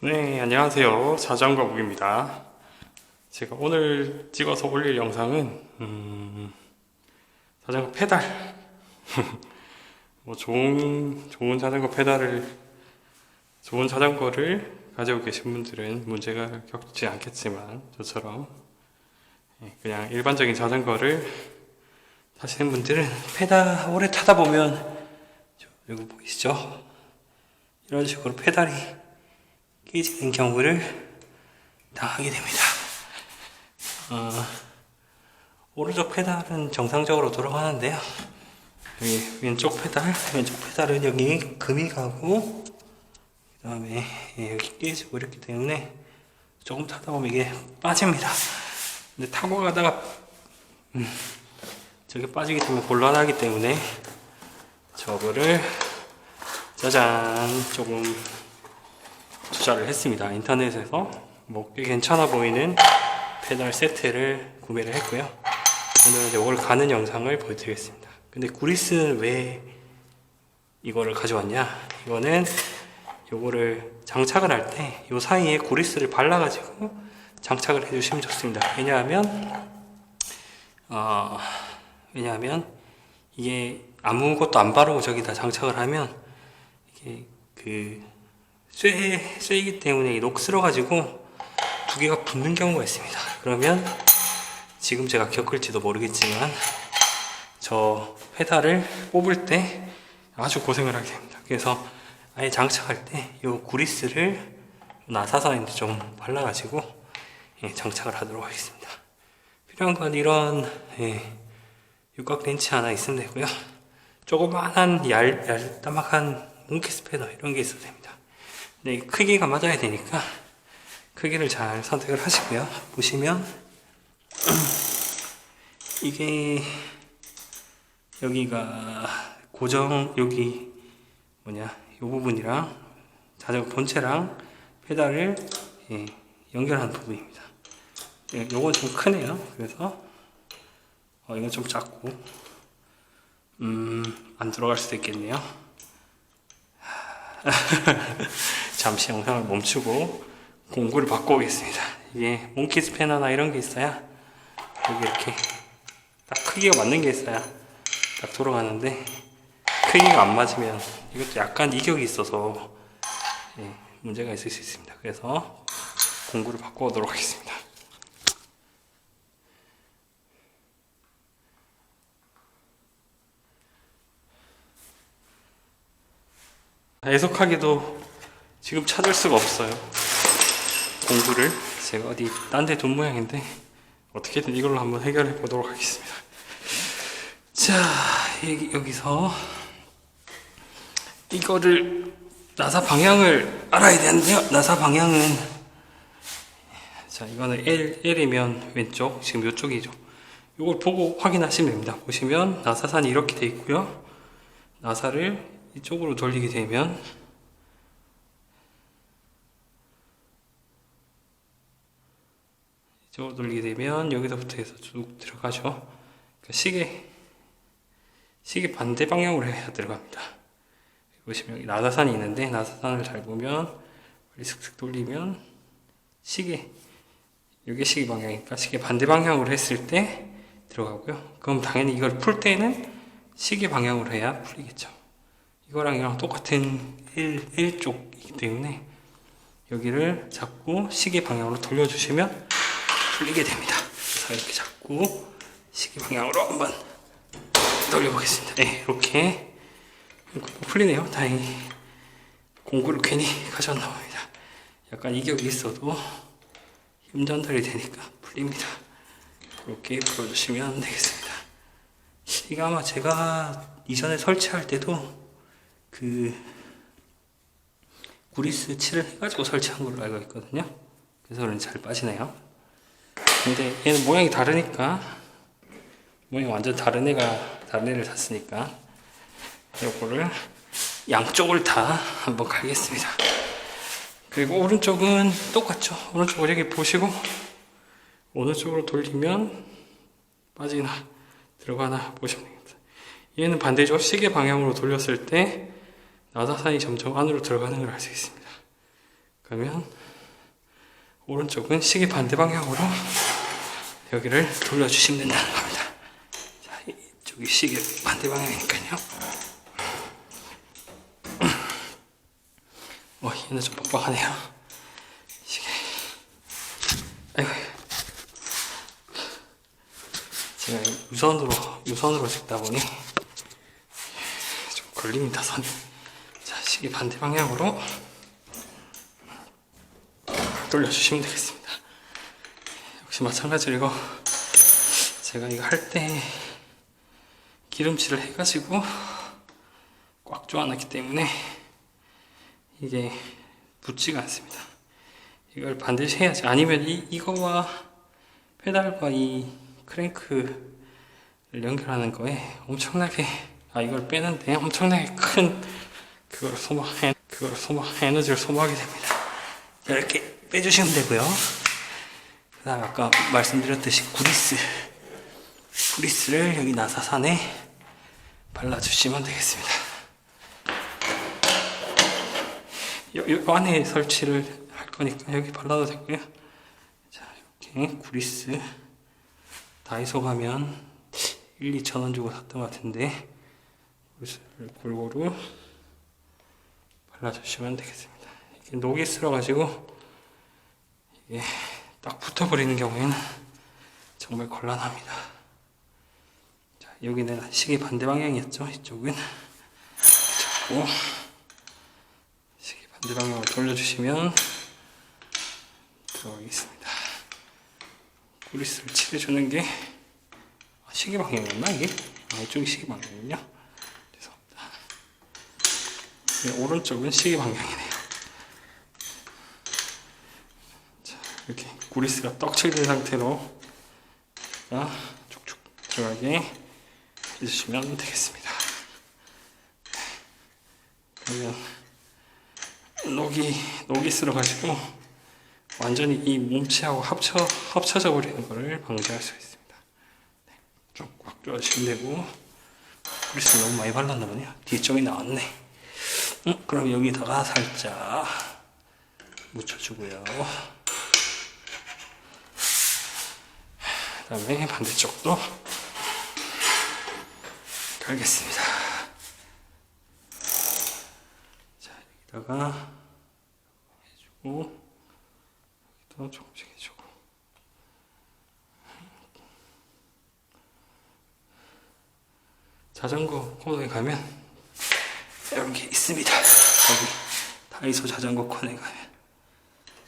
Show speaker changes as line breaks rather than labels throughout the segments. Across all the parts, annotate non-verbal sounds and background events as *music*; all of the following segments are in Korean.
네, 안녕하세요. 자전거 북입니다. 제가 오늘 찍어서 올릴 영상은, 음, 자전거 페달. *laughs* 뭐, 좋은, 좋은 자전거 페달을, 좋은 자전거를 가지고 계신 분들은 문제가 겪지 않겠지만, 저처럼, 예, 그냥 일반적인 자전거를 타시는 분들은 페달 오래 타다 보면, 저, 이거 보이시죠? 이런 식으로 페달이 깨지는 경우를 당하게 됩니다. 어, 오른쪽 페달은 정상적으로 돌아가는데요. 여기 왼쪽 페달, 왼쪽 페달은 여기 금이 가고, 그 다음에 여기 깨지고 이렇기 때문에 조금 타다 보면 이게 빠집니다. 근데 타고 가다가, 음, 저게 빠지게 되면 곤란하기 때문에 저거를 짜잔 조금 투자를 했습니다. 인터넷에서 뭐 꽤 괜찮아 보이는 페달 세트를 구매를 했고요. 오늘 이걸 가는 영상을 보여드리겠습니다. 근데 구리스는 왜 이거를 가져왔냐? 이거는 요거를 장착을 할 때 요 사이에 구리스를 발라가지고 장착을 해주시면 좋습니다. 왜냐하면 어, 왜냐하면 이게 아무것도 안 바르고 저기다 장착을 하면 이게 그 쇠, 쇠이기 때문에 이 녹슬어가지고 두 개가 붙는 경우가 있습니다. 그러면 지금 제가 겪을지도 모르겠지만 저 페달을 뽑을 때 아주 고생을 하게 됩니다. 그래서 아예 장착할 때 이 구리스를 나사선에 좀 발라가지고 예, 장착을 하도록 하겠습니다. 필요한 건 이런 예, 육각 렌치 하나 있으면 되고요. 조그만한 얇, 얄따막한 몽키 스패너 이런 게 있어도 됩니다. 근데 이 크기가 맞아야 되니까 크기를 잘 선택을 하시고요. 보시면 *clears throat* 이게 여기가 고정 여기 뭐냐 이 부분이랑 자전거 본체랑 페달을 예, 연결하는 부분입니다. 예, 요건 좀 크네요. 그래서 어, 이건 좀 작고 음, 안 들어갈 수도 있겠네요. *laughs* 잠시 영상을 멈추고 공구를 바꿔보겠습니다. 이게 몽키 스패너나 이런 게 있어야 여기 이렇게 딱 크기가 맞는 게 있어야 딱 돌아가는데 크기가 안 맞으면 이것도 약간 이격이 있어서 예, 문제가 있을 수 있습니다. 그래서 공구를 바꿔보도록 하겠습니다. 애석하게도 지금 찾을 수가 없어요. 공구를 제가 어디 딴 데 둔 모양인데 어떻게든 이걸로 한번 해결해 보도록 하겠습니다. 자, 여기, 여기 서 이거를 나사 방향을 알아야 되는데요. 나사 방향은 자, 이거는 L, L이면 왼쪽, 지금 이쪽이죠. 이걸 보고 확인하시면 됩니다. 보시면 나사산이 이렇게 돼 있고요. 나사를 이쪽으로 돌리게 되면 이쪽으로 돌리게 되면 여기서부터 해서 쭉 들어가죠. 그러니까 시계 시계 반대 방향으로 해야 들어갑니다. 보시면 여기 나사산이 있는데 나사산을 잘 보면 슥슥 돌리면 시계 여기 시계 방향이니까 시계 반대 방향으로 했을 때 들어가고요. 그럼 당연히 이걸 풀 때는 시계 방향으로 해야 풀리겠죠. 이거랑 이랑 똑같은 1, 1쪽이기 때문에 여기를 잡고 시계 방향으로 돌려주시면 풀리게 됩니다. 그래서 이렇게 잡고 시계 방향으로 한번 돌려보겠습니다. 네, 이렇게 풀리네요. 다행히 공구를 괜히 가져왔나 봅니다. 약간 이격이 있어도 힘 전달이 되니까 풀립니다. 이렇게 풀어주시면 되겠습니다. 이게 아마 제가 이전에 설치할 때도 그 구리스 칠을 해가지고 설치한 걸로 알고 있거든요. 그래서 그런지 잘 빠지네요. 근데 얘는 모양이 다르니까 모양이 완전 다른 애가 다른 애를 샀으니까 요거를 양쪽을 다 한번 갈겠습니다. 그리고 오른쪽은 똑같죠. 오른쪽을 여기 보시고 어느 쪽으로 돌리면 빠지나 들어가나 보시면 됩니다. 얘는 반대죠. 시계 방향으로 돌렸을 때 나사산이 점점 안으로 들어가는 걸 알 수 있습니다. 그러면 오른쪽은 시계 반대 방향으로 여기를 돌려주시면 된다는 겁니다. 자, 이쪽이 시계 반대 방향이니까요. 어, 얘는 좀 뻑뻑하네요. 시계. 아이고. 제가 유선으로, 유선으로 찍다 보니 좀 걸립니다, 선. 자, 시계 반대 방향으로 돌려주시면 되겠습니다. 역시 마찬가지로 이거 제가 이거 할 때 기름칠을 해가지고 꽉 조아놨기 때문에 이게 붙지가 않습니다. 이걸 반드시 해야지. 아니면 이, 이거와 페달과 이 크랭크를 연결하는 거에 엄청나게 아 이걸 빼는데 엄청나게 큰 그걸 소모 그걸 소모 에너지를 소모하게 됩니다. 자, 이렇게 빼주시면 되고요. 그다음 아까 말씀드렸듯이 구리스 구리스를 여기 나사산에 발라주시면 되겠습니다. 요, 요 안에 설치를 할 거니까 여기 발라도 되고요. 자, 이렇게 구리스 다이소 가면 1, 2천 원 주고 샀던 것 같은데 구리스를 골고루 발라주시면 되겠습니다. 이게 녹이 쓸어가지고 이게 딱 붙어버리는 경우에는 정말 곤란합니다. 자, 여기는 시계 반대 방향이었죠. 이쪽은 잡고 시계 반대 방향으로 돌려주시면 들어가겠습니다. 구리스를 칠해주는 게 아, 시계 방향이었나 이게? 아, 이쪽이 시계 방향이군요. 죄송합니다. 네, 오른쪽은 시계 방향이네요. 자, 이렇게 구리스가 떡칠된 상태로 자, 쭉쭉 들어가게 해주시면 되겠습니다. 그러면 녹이 녹이 쓸어가지고 완전히 이 몸체하고 합쳐 합쳐져 버리는 것을 방지할 수 있습니다. 네, 좀꽉 조아주시면 되고 구리스 너무 많이 발랐나 보네요. 뒤쪽이 나왔네. 음, 그럼 여기다가 살짝 묻혀주고요. 그 다음에 반대쪽도 갈겠습니다. 자, 여기다가 해주고, 여기도 조금씩 해주고. 자전거 코너에 가면 이렇게 있습니다. 여기 다이소 자전거 코너에 가면.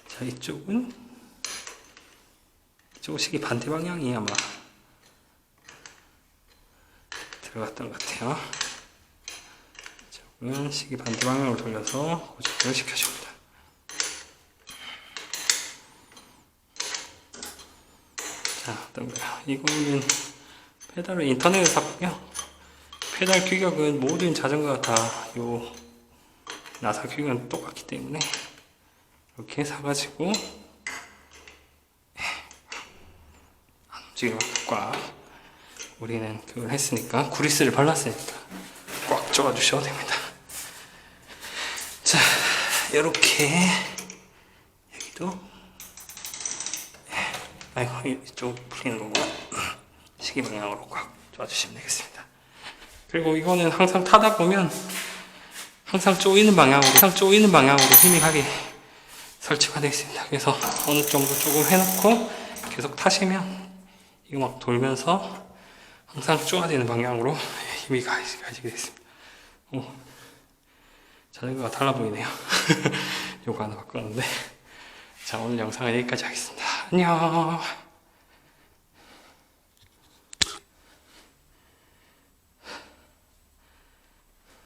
자, 이쪽은 조금씩이 반대 방향이 아마 들어갔던 것 같아요. 이쪽은 시기 반대 방향으로 돌려서 고정을 시켜줍니다. 자, 어떤 거요? 이거는 페달을 인터넷에서 샀고요. 페달 규격은 모든 자전거가 다요 나사 규격은 똑같기 때문에 이렇게 사가지고 지금 꽉 우리는 그걸 했으니까 구리스를 발랐으니까 꽉 조아 주셔도 됩니다. 자, 이렇게 여기도 아이고 이쪽 풀리는 거구나. 시계 방향으로 꽉 조아 주시면 되겠습니다. 그리고 이거는 항상 타다 보면 항상 쪼이는 방향으로 항상 쪼이는 방향으로 힘이 가게 설치가 되어 있습니다. 그래서 어느 정도 조금 해놓고 계속 타시면 이거 막 돌면서 항상 쪼아지는 방향으로 *laughs* 힘이 가- 가지게 됐습니다. 오, 자전거가 달라 보이네요. *laughs* 요거 하나 바꿨는데. 자, 오늘 영상은 여기까지 하겠습니다. 안녕.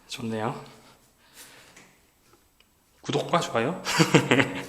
좋네요. 구독과 좋아요. *laughs*